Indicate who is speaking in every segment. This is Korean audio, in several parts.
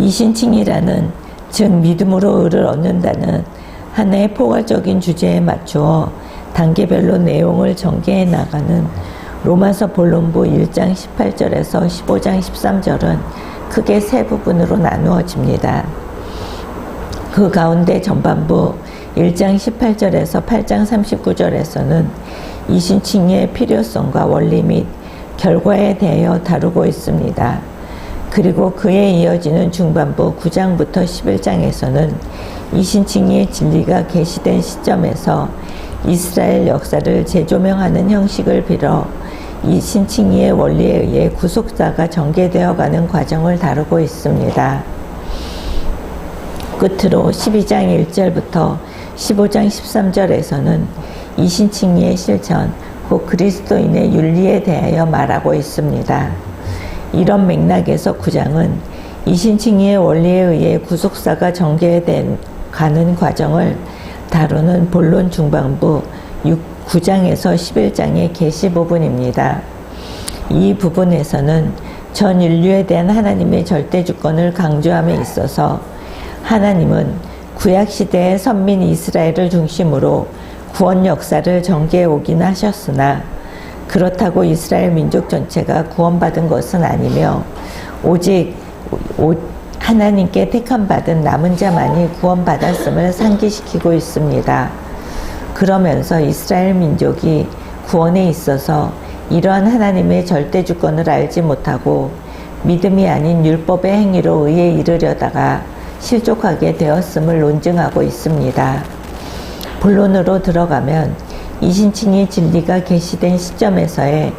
Speaker 1: 이신칭이라는 즉 믿음으로 의를 얻는다는 하나의 포괄적인 주제에 맞추어 단계별로 내용을 전개해 나가는 로마서 본론부 1장 18절에서 15장 13절은 크게 세 부분으로 나누어집니다. 그 가운데 전반부 1장 18절에서 8장 39절에서는 이신칭의 필요성과 원리 및 결과에 대하여 다루고 있습니다. 그리고 그에 이어지는 중반부 9장부터 11장에서는 이신칭의 진리가 계시된 시점에서 이스라엘 역사를 재조명하는 형식을 빌어 이신칭의 원리에 의해 구속사가 전개되어 가는 과정을 다루고 있습니다. 끝으로 12장 1절부터 15장 13절에서는 이신칭의 실천, 곧 그리스도인의 윤리에 대하여 말하고 있습니다. 이런 맥락에서 9장은 이신칭의 원리에 의해 구속사가 전개된 가는 과정을 다루는 본론 중반부 6, 9장에서 11장의 계시 부분입니다. 이 부분에서는 전 인류에 대한 하나님의 절대 주권을 강조함에 있어서 하나님은 구약 시대의 선민 이스라엘을 중심으로 구원 역사를 전개해 오긴 하셨으나 그렇다고 이스라엘 민족 전체가 구원받은 것은 아니며 오직 하나님께 택함 받은 남은 자만이 구원받았음을 상기시키고 있습니다. 그러면서 이스라엘 민족이 구원에 있어서 이러한 하나님의 절대 주권을 알지 못하고 믿음이 아닌 율법의 행위로 의에 이르려다가 실족하게 되었음을 논증하고 있습니다. 본론으로 들어가면 이신칭의 진리가 계시된 시점에서의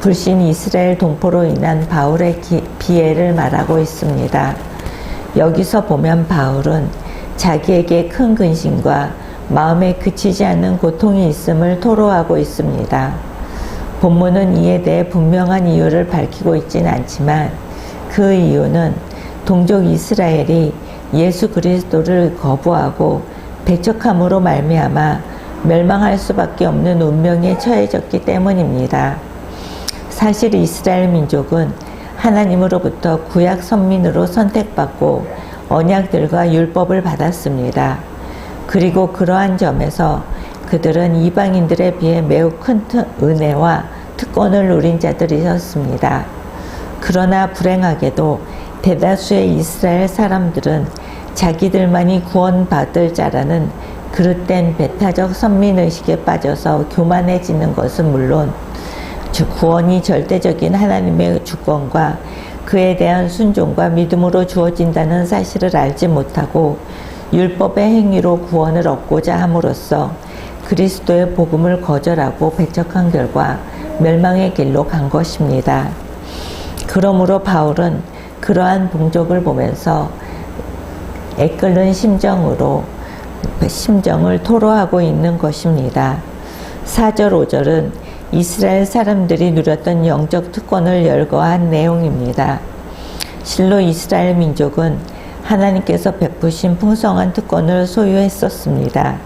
Speaker 1: 불신 이스라엘 동포로 인한 바울의 비애를 말하고 있습니다. 여기서 보면 바울은 자기에게 큰 근심과 마음에 그치지 않는 고통이 있음을 토로하고 있습니다. 본문은 이에 대해 분명한 이유를 밝히고 있지는 않지만 그 이유는 동족 이스라엘이 예수 그리스도를 거부하고 배척함으로 말미암아 멸망할 수밖에 없는 운명에 처해졌기 때문입니다. 사실 이스라엘 민족은 하나님으로부터 구약 선민으로 선택받고 언약들과 율법을 받았습니다. 그리고 그러한 점에서 그들은 이방인들에 비해 매우 큰 은혜와 특권을 누린 자들이었습니다. 그러나 불행하게도 대다수의 이스라엘 사람들은 자기들만이 구원받을 자라는 그릇된 배타적 선민의식에 빠져서 교만해지는 것은 물론 구원이 절대적인 하나님의 주권과 그에 대한 순종과 믿음으로 주어진다는 사실을 알지 못하고 율법의 행위로 구원을 얻고자 함으로써 그리스도의 복음을 거절하고 배척한 결과 멸망의 길로 간 것입니다. 그러므로 바울은 그러한 동족을 보면서 애끓는 심정으로 심정을 토로하고 있는 것입니다. 4절, 5절은 이스라엘 사람들이 누렸던 영적 특권을 열거한 내용입니다. 실로 이스라엘 민족은 하나님께서 베푸신 풍성한 특권을 소유했었습니다.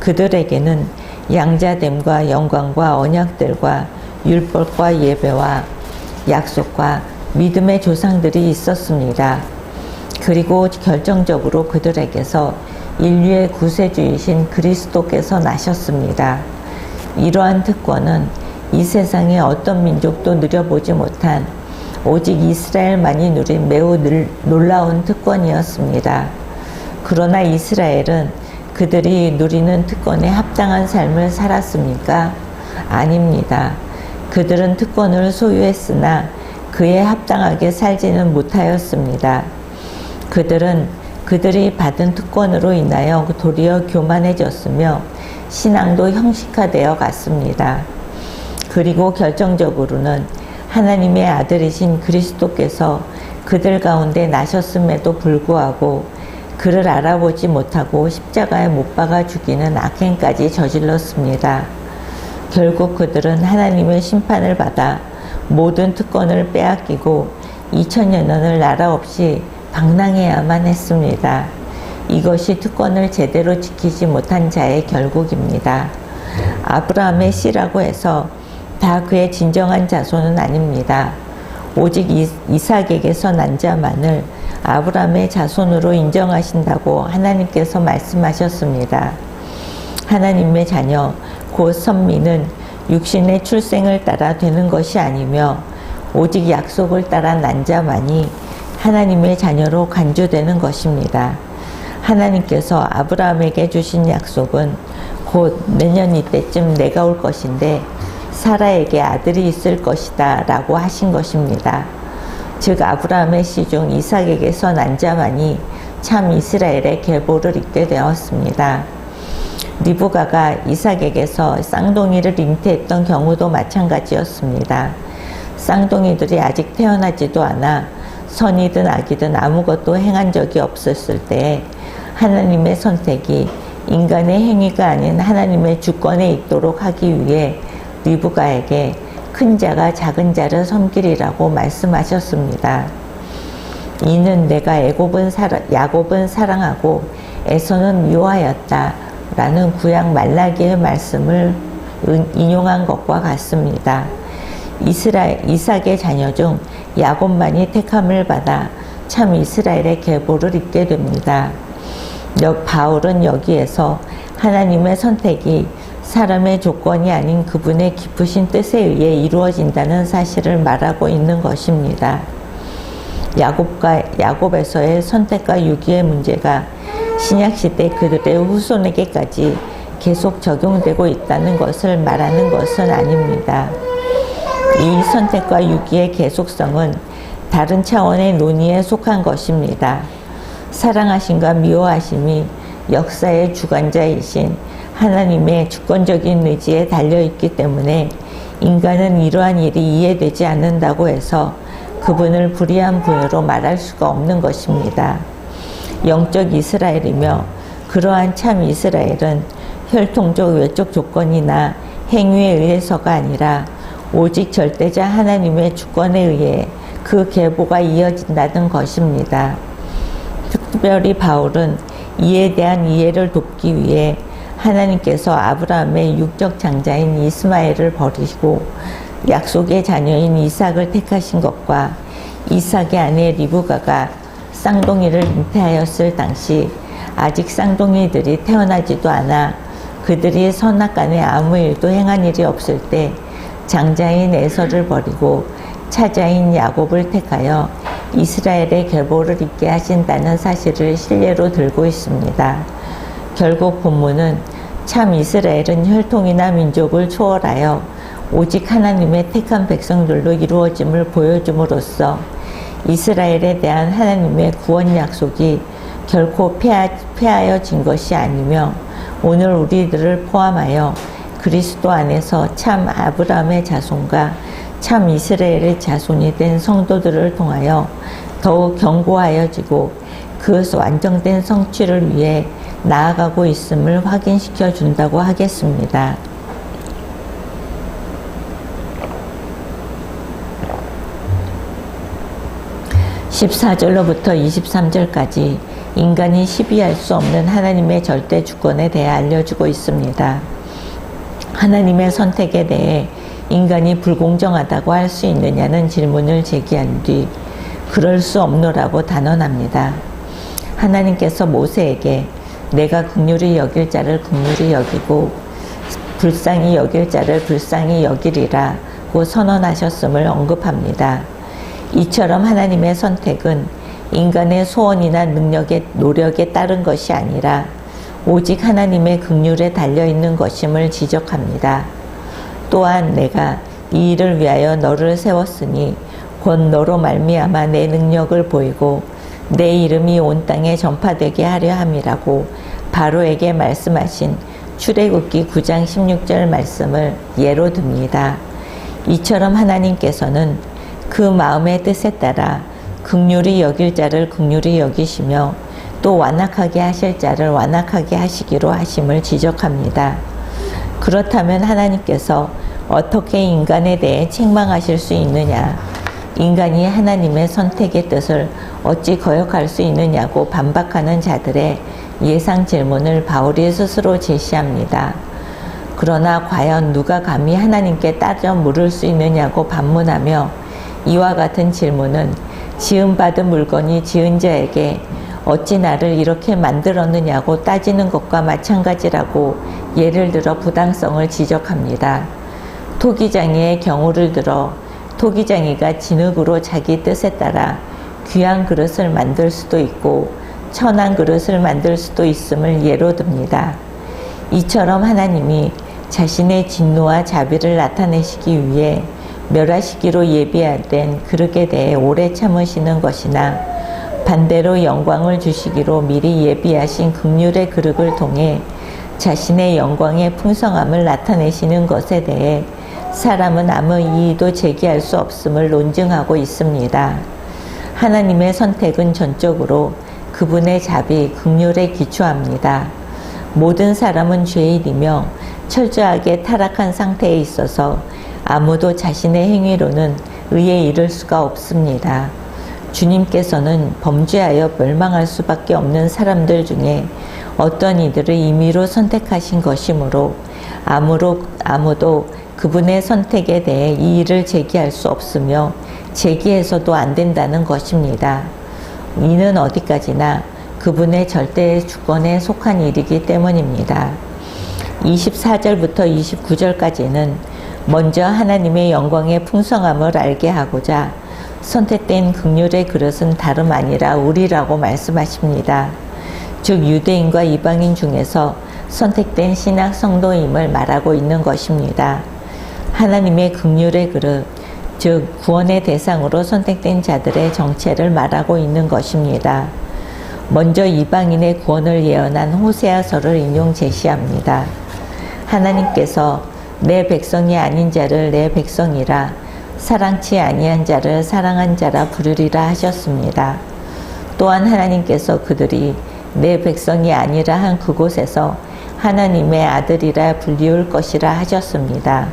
Speaker 1: 그들에게는 양자됨과 영광과 언약들과 율법과 예배와 약속과 믿음의 조상들이 있었습니다. 그리고 결정적으로 그들에게서 인류의 구세주이신 그리스도께서 나셨습니다. 이러한 특권은 이 세상의 어떤 민족도 누려보지 못한 오직 이스라엘만이 누린 매우 놀라운 특권이었습니다. 그러나 이스라엘은 그들이 누리는 특권에 합당한 삶을 살았습니까? 아닙니다. 그들은 특권을 소유했으나 그에 합당하게 살지는 못하였습니다. 그들은 그들이 받은 특권으로 인하여 도리어 교만해졌으며 신앙도 형식화되어 갔습니다. 그리고 결정적으로는 하나님의 아들이신 그리스도께서 그들 가운데 나셨음에도 불구하고 그를 알아보지 못하고 십자가에 못 박아 죽이는 악행까지 저질렀습니다. 결국 그들은 하나님의 심판을 받아 모든 특권을 빼앗기고 2000년을 나라 없이 방랑해야만 했습니다. 이것이 특권을 제대로 지키지 못한 자의 결국입니다. 아브라함의 씨라고 해서 다 그의 진정한 자손은 아닙니다. 오직 이- 이삭에게서 난 자만을 아브라함의 자손으로 인정하신다고 하나님께서 말씀하셨습니다. 하나님의 자녀 곧 선민은 육신의 출생을 따라 되는 것이 아니며 오직 약속을 따라 난 자만이 하나님의 자녀로 간주되는 것입니다. 하나님께서 아브라함에게 주신 약속은 곧 내년 이때쯤 내가 올 것인데 사라에게 아들이 있을 것이다 라고 하신 것입니다. 즉 아브라함의 시중 이삭에게서 난 자만이 참 이스라엘의 계보를 잇게 되었습니다. 리브가가 이삭에게서 쌍둥이를 잉태했던 경우도 마찬가지였습니다. 쌍둥이들이 아직 태어나지도 않아 선이든 악이든 아무것도 행한 적이 없었을 때 하나님의 선택이 인간의 행위가 아닌 하나님의 주권에 있도록 하기 위해 리브가에게 큰 자가 작은 자를 섬기리라고 말씀하셨습니다. 이는 내가 애굽은 사랑, 야곱은 사랑하고 에서는 미워하였다. 라는 구약 말라기의 말씀을 은- 인용한 것과 같습니다. 이스라엘, 이삭의 자녀 중 야곱만이 택함을 받아 참 이스라엘의 계보를 잇게 됩니다. 여, 바울은 여기에서 하나님의 선택이 사람의 조건이 아닌 그분의 깊으신 뜻에 의해 이루어진다는 사실을 말하고 있는 것입니다. 야곱과 야곱에서의 선택과 유기의 문제가 신약 시대 그들의 후손에게까지 계속 적용되고 있다는 것을 말하는 것은 아닙니다. 이 선택과 유기의 계속성은 다른 차원의 논의에 속한 것입니다. 사랑하심과 미워하심이 역사의 주관자이신 하나님의 주권적인 의지에 달려있기 때문에 인간은 이러한 일이 이해되지 않는다고 해서 그분을 불의한 분으로 말할 수가 없는 것입니다. 영적 이스라엘이며 그러한 참 이스라엘은 혈통적 외적 조건이나 행위에 의해서가 아니라 오직 절대자 하나님의 주권에 의해 그 계보가 이어진다는 것입니다. 특별히 바울은 이에 대한 이해를 돕기 위해 하나님께서 아브라함의 육적 장자인 이스마엘을 버리시고 약속의 자녀인 이삭을 택하신 것과 이삭의 아내 리브가가 쌍둥이를 잉태하였을 당시 아직 쌍둥이들이 태어나지도 않아 그들이 선악간에 아무 일도 행한 일이 없을 때 장자인 에서를 버리고 차자인 야곱을 택하여 이스라엘의 계보를 잇게 하신다는 사실을 신뢰로 들고 있습니다. 결국 본문은 참 이스라엘은 혈통이나 민족을 초월하여 오직 하나님의 택한 백성들로 이루어짐을 보여줌으로써 이스라엘에 대한 하나님의 구원 약속이 결코 폐하, 폐하여진 것이 아니며 오늘 우리들을 포함하여 그리스도 안에서 참 아브라함의 자손과 참 이스라엘의 자손이 된 성도들을 통하여 더욱 견고하여지고 그 완성된 성취를 위해 나아가고 있음을 확인시켜 준다고 하겠습니다. 14절로부터 23절까지 인간이 시비할 수 없는 하나님의 절대 주권에 대해 알려주고 있습니다. 하나님의 선택에 대해 인간이 불공정하다고 할 수 있느냐는 질문을 제기한 뒤 그럴 수 없노라고 단언합니다. 하나님께서 모세에게 내가 극률이 여길 자를 극률이 여기고 불쌍히 여길 자를 불쌍히 여기리라고 선언하셨음을 언급합니다. 이처럼 하나님의 선택은 인간의 소원이나 능력의 노력에 따른 것이 아니라 오직 하나님의 극률에 달려 있는 것임을 지적합니다. 또한 내가 이 일을 위하여 너를 세웠으니 곧 너로 말미암아 내 능력을 보이고 내 이름이 온 땅에 전파되게 하려 함이라고 바로에게 말씀하신 출애굽기 9장 16절 말씀을 예로 듭니다. 이처럼 하나님께서는 그 마음의 뜻에 따라 극률이 여길 자를 극률이 여기시며 또 완악하게 하실 자를 완악하게 하시기로 하심을 지적합니다. 그렇다면 하나님께서 어떻게 인간에 대해 책망하실 수 있느냐? 인간이 하나님의 선택의 뜻을 어찌 거역할 수 있느냐고 반박하는 자들의 예상 질문을 바울이 스스로 제시합니다. 그러나 과연 누가 감히 하나님께 따져 물을 수 있느냐고 반문하며 이와 같은 질문은 지음받은 물건이 지은 자에게 어찌 나를 이렇게 만들었느냐고 따지는 것과 마찬가지라고 예를 들어 부당성을 지적합니다. 토기장이의 경우를 들어 토기장이가 진흙으로 자기 뜻에 따라 귀한 그릇을 만들 수도 있고 천한 그릇을 만들 수도 있음을 예로 듭니다. 이처럼 하나님이 자신의 진노와 자비를 나타내시기 위해 멸하시기로 예비된 그릇에 대해 오래 참으시는 것이나 반대로 영광을 주시기로 미리 예비하신 극률의 그릇을 통해 자신의 영광의 풍성함을 나타내시는 것에 대해 사람은 아무 이의도 제기할 수 없음을 논증하고 있습니다. 하나님의 선택은 전적으로 그분의 자비, 극률에 기초합니다. 모든 사람은 죄인이며 철저하게 타락한 상태에 있어서 아무도 자신의 행위로는 의에 이를 수가 없습니다. 주님께서는 범죄하여 멸망할 수밖에 없는 사람들 중에 어떤 이들을 임의로 선택하신 것이므로 아무로, 아무도 그분의 선택에 대해 이의를 제기할 수 없으며 제기해서도 안 된다는 것입니다. 이는 어디까지나 그분의 절대 주권에 속한 일이기 때문입니다. 24절부터 29절까지는 먼저 하나님의 영광의 풍성함을 알게 하고자 선택된 극률의 그릇은 다름 아니라 우리라고 말씀하십니다. 즉 유대인과 이방인 중에서 선택된 신학 성도임을 말하고 있는 것입니다. 하나님의 극률의 그릇, 즉 구원의 대상으로 선택된 자들의 정체를 말하고 있는 것입니다. 먼저 이방인의 구원을 예언한 호세아서를 인용 제시합니다. 하나님께서 내 백성이 아닌 자를 내 백성이라 사랑치 아니한 자를 사랑한 자라 부르리라 하셨습니다. 또한 하나님께서 그들이 내 백성이 아니라 한 그곳에서 하나님의 아들이라 불리울 것이라 하셨습니다.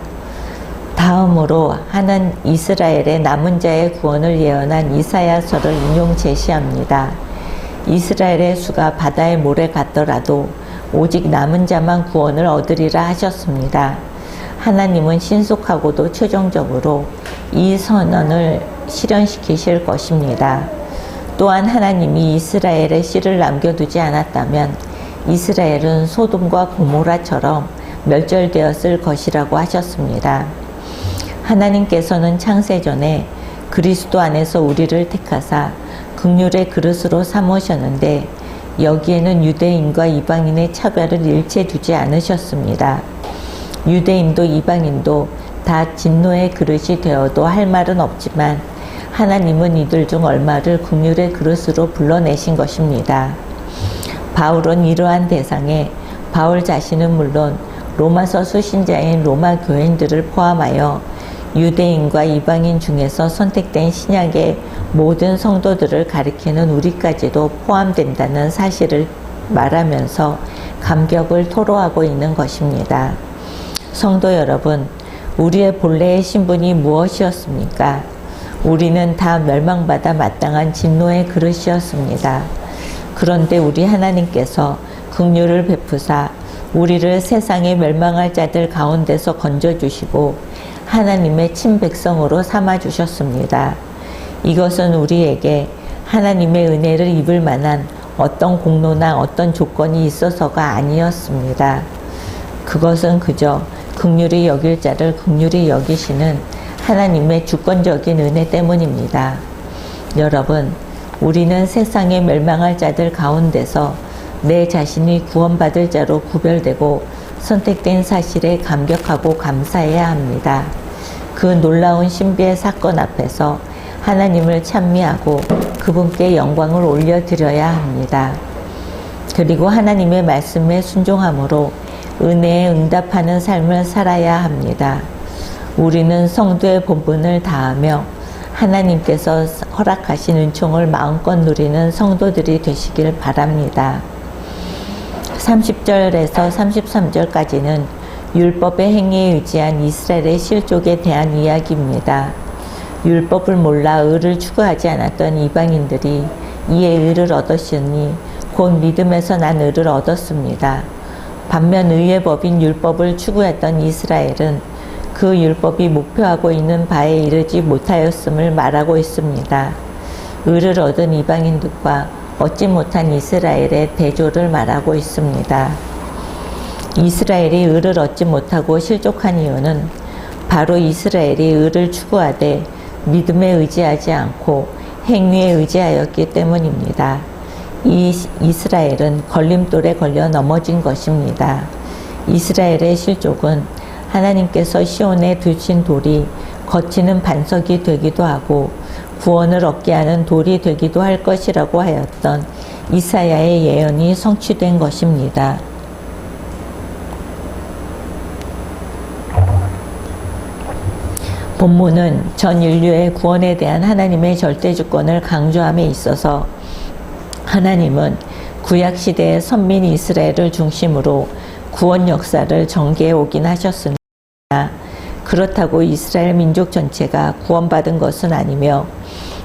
Speaker 1: 다음으로 하는 이스라엘의 남은 자의 구원을 예언한 이사야서를 인용 제시합니다. 이스라엘의 수가 바다의 모래 같더라도 오직 남은 자만 구원을 얻으리라 하셨습니다. 하나님은 신속하고도 최종적으로 이 선언을 실현시키실 것입니다. 또한 하나님이 이스라엘의 씨를 남겨두지 않았다면 이스라엘은 소돔과 고모라처럼 멸절되었을 것이라고 하셨습니다. 하나님께서는 창세전에 그리스도 안에서 우리를 택하사 극률의 그릇으로 삼으셨는데 여기에는 유대인과 이방인의 차별을 일체 두지 않으셨습니다. 유대인도 이방인도 다 진노의 그릇이 되어도 할 말은 없지만 하나님은 이들 중 얼마를 긍휼의 그릇으로 불러내신 것입니다. 바울은 이러한 대상에 바울 자신은 물론 로마서 수신자인 로마 교인들을 포함하여 유대인과 이방인 중에서 선택된 신약의 모든 성도들을 가리키는 우리까지도 포함된다는 사실을 말하면서 감격을 토로하고 있는 것입니다. 성도 여러분, 우리의 본래의 신분이 무엇이었습니까? 우리는 다 멸망받아 마땅한 진노의 그릇이었습니다. 그런데 우리 하나님께서 긍휼을 베푸사 우리를 세상에 멸망할 자들 가운데서 건져주시고 하나님의 친백성으로 삼아주셨습니다. 이것은 우리에게 하나님의 은혜를 입을 만한 어떤 공로나 어떤 조건이 있어서가 아니었습니다. 그것은 그저 극률이 여길 자를 극률이 여기시는 하나님의 주권적인 은혜 때문입니다. 여러분, 우리는 세상에 멸망할 자들 가운데서 내 자신이 구원받을 자로 구별되고 선택된 사실에 감격하고 감사해야 합니다. 그 놀라운 신비의 사건 앞에서 하나님을 찬미하고 그분께 영광을 올려드려야 합니다. 그리고 하나님의 말씀에 순종함으로 은혜에 응답하는 삶을 살아야 합니다. 우리는 성도의 본분을 다하며 하나님께서 허락하신 은총을 마음껏 누리는 성도들이 되시길 바랍니다. 30절에서 33절까지는 율법의 행위에 의지한 이스라엘의 실족에 대한 이야기입니다. 율법을 몰라 의를 추구하지 않았던 이방인들이 이에 의를 얻었으니 곧 믿음에서 난 의를 얻었습니다. 반면 의의 법인 율법을 추구했던 이스라엘은 그 율법이 목표하고 있는 바에 이르지 못하였음을 말하고 있습니다. 의를 얻은 이방인들과 얻지 못한 이스라엘의 대조를 말하고 있습니다. 이스라엘이 의를 얻지 못하고 실족한 이유는 바로 이스라엘이 의를 추구하되 믿음에 의지하지 않고 행위에 의지하였기 때문입니다. 이 이스라엘은 걸림돌에 걸려 넘어진 것입니다. 이스라엘의 실족은 하나님께서 시온에 두신 돌이 거치는 반석이 되기도 하고 구원을 얻게 하는 돌이 되기도 할 것이라고 하였던 이사야의 예언이 성취된 것입니다. 본문은 전 인류의 구원에 대한 하나님의 절대 주권을 강조함에 있어서 하나님은 구약 시대의 선민 이스라엘을 중심으로 구원 역사를 전개해 오긴 하셨으나 그렇다고 이스라엘 민족 전체가 구원받은 것은 아니며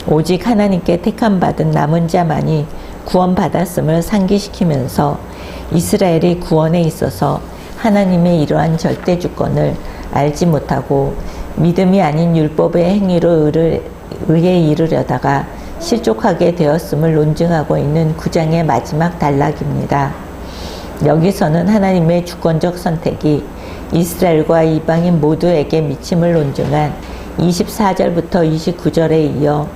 Speaker 1: 오직 하나님께 택함 받은 남은 자만이 구원받았음을 상기시키면서 이스라엘이 구원에 있어서 하나님의 이러한 절대 주권을 알지 못하고 믿음이 아닌 율법의 행위로 의에 이르려다가 실족하게 되었음을 논증하고 있는 구장의 마지막 단락입니다. 여기서는 하나님의 주권적 선택이 이스라엘과 이방인 모두에게 미침을 논증한 24절부터 29절에 이어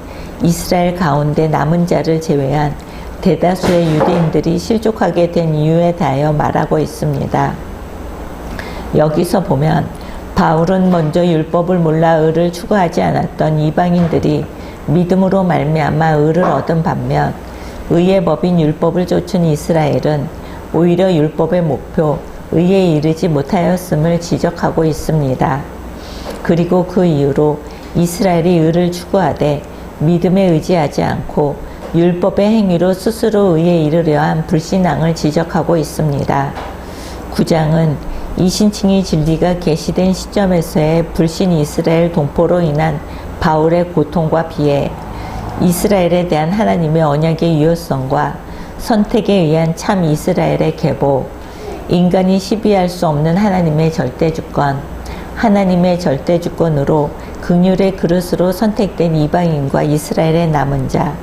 Speaker 1: 이스라엘 가운데 남은 자를 제외한 대다수의 유대인들이 실족하게 된 이유에 대하여 말하고 있습니다. 여기서 보면 바울은 먼저 율법을 몰라 의를 추구하지 않았던 이방인들이 믿음으로 말미암아 의를 얻은 반면 의의 법인 율법을 좇은 이스라엘은 오히려 율법의 목표 의에 이르지 못하였음을 지적하고 있습니다. 그리고 그 이후로 이스라엘이 의를 추구하되 믿음에 의지하지 않고 율법의 행위로 스스로 의에 이르려 한 불신앙을 지적하고 있습니다. 9장은 이신칭이 진리가 계시된 시점에서의 불신 이스라엘 동포로 인한 바울의 고통과 비해 이스라엘에 대한 하나님의 언약의 유효성과 선택에 의한 참 이스라엘의 계보, 인간이 시비할 수 없는 하나님의 절대 주권, 하나님의 절대 주권으로 긍휼의 그릇으로 선택된 이방인과 이스라엘의 남은 자,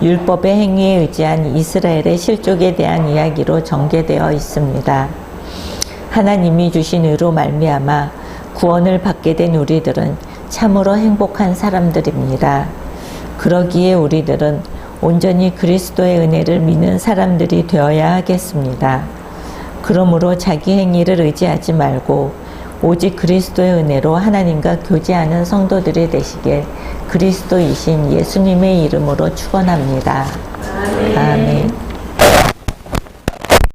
Speaker 1: 율법의 행위에 의지한 이스라엘의 실족에 대한 이야기로 전개되어 있습니다. 하나님이 주신 의로 말미암아 구원을 받게 된 우리들은 참으로 행복한 사람들입니다. 그러기에 우리들은 온전히 그리스도의 은혜를 믿는 사람들이 되어야 하겠습니다. 그러므로 자기 행위를 의지하지 말고 오직 그리스도의 은혜로 하나님과 교제하는 성도들이 되시길 그리스도이신 예수님의 이름으로 축원합니다. 아멘.